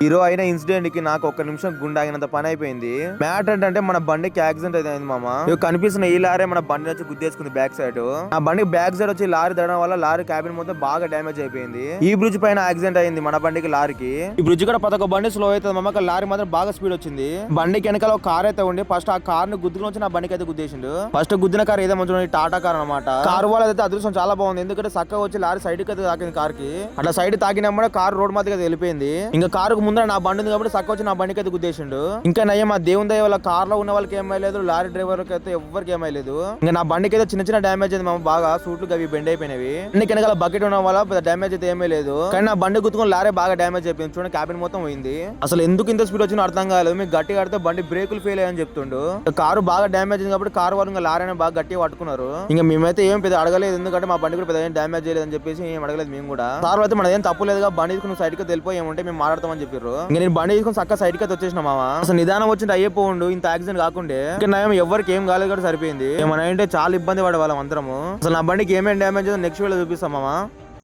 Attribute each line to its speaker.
Speaker 1: Hero అయిన ఇన్సిడెంట్కి నాకు ఒక్క నిమిషం గుండె ఆగినంత పని అయిపోయింది. మ్యాటర్ ఏంటంటే మన బండికి యాక్సిడెంట్ అయితే అయింది మామ. ఇక కనిపిస్తున్న ఈ లారీ మన బండి వచ్చి గుద్దేసుకుంది బ్యాక్ సైడ్. ఆ బండికి బ్యాక్ సైడ్ వచ్చి లారీ తడడం వల్ల లారీ క్యాబిన్ మొత్తం బాగా డ్యామేజ్ అయిపోయింది. ఈ బ్రిడ్జ్ పైన యాక్సిడెంట్ అయింది మన బండికి లారీకి. ఈ బ్రిడ్జ్ కూడా పదొక బండి స్లో అవుతుంది మామ లారీ మాత్రం బాగా స్పీడ్ వచ్చింది. బండికి వెనకాల ఒక కార్ అయితే ఉండి ఫస్ట్ ఆ కార్ని గుద్దుకుని వచ్చి నా బండికి అయితే గుద్దేసిండు. ఫస్ట్ గుద్దిన కార్ ఏదో మంచి టాటా కార్ అనమాట కార్ వాళ్ళ అయితే అదృష్టం చాలా బాగుంది. ఎందుకంటే చక్కగా వచ్చి లారీ సైడ్కి అయితే తాకింది కార్కి. అట్లా సైడ్ తాకినప్పుడు కార్ రోడ్ మధ్యకి వెళ్ళిపోయింది. ఇంకా కారు ముందర నా బండి ఉంది కాబట్టి చక్క వచ్చి నా బండికి అయితే గుద్దేసిండు. ఇంకా నయ్యం మా దేవుని దయ వల్ల కార్లో ఉన్న వాళ్ళకి ఏమైలేదు లారీ డ్రైవర్కి అయితే ఎవరికి ఏమైలేదు ఇంకా నా బండికి అయితే చిన్న చిన్న డ్యామేజ్ అయింది మామ బాగా సూట్లు అవి బెండ్ అయిపోయినవి. అన్ని వెనకాల బకెట్ ఉండడం వల్ల పెద్ద డ్యామేజ్ అయితే ఏమీ లేదు. కానీ నా బండి గుర్తుకొని లారీ బాగా డ్యామేజ్ అయిపోయింది. చూడండి క్యాబిన్ మొత్తం పోయింది. అసలు ఎందుకు ఇంత స్పీడ్ వచ్చిందో అర్థం కాలేదు. మీకు గట్టి కడితే బండి బ్రేకులు ఫెయిల్ అయ్యని చెప్తుండు. కారు బాగా డ్యామేజ్ అయింది కాబట్టి కారు వాళ్ళు ఇంకా లారీ అనేది బాగా గట్టిగా పట్టుకున్నారు. ఇంకా మేమైతే ఏం పెద్ద అడగలేదు. ఎందుకంటే మా బండి కూడా పెద్ద ఏం డ్యామేజ్ చేయలేదని చెప్పేసి ఏం అడగలేదు మేము కూడా. కారు అయితే మన ఏం తప్పు లేదుగా బండి తీసుకుని సైడ్కి వెళ్ళిపోయి ఏమంటే మేము మాట్లాడతామని చెప్పారు ఇంకా నేను బండి తీసుకొని చక్క సైడ్కి వచ్చేసిన మామ. అసలు నిదానం వచ్చింది అయ్యిపోండు ఇంత యాక్సిడెంట్ కాకుండే. ఇంకా నయం ఎవరికి ఏం కాలేదు కూడా సరిపోయింది. ఏమన్నా అంటే చాలా ఇబ్బంది పడే వాళ్ళం అందరము. అసలు నా బండికి ఏమేమి డ్యామేజ్ నెక్స్ట్ వీడియో చూపిస్తాం మామ.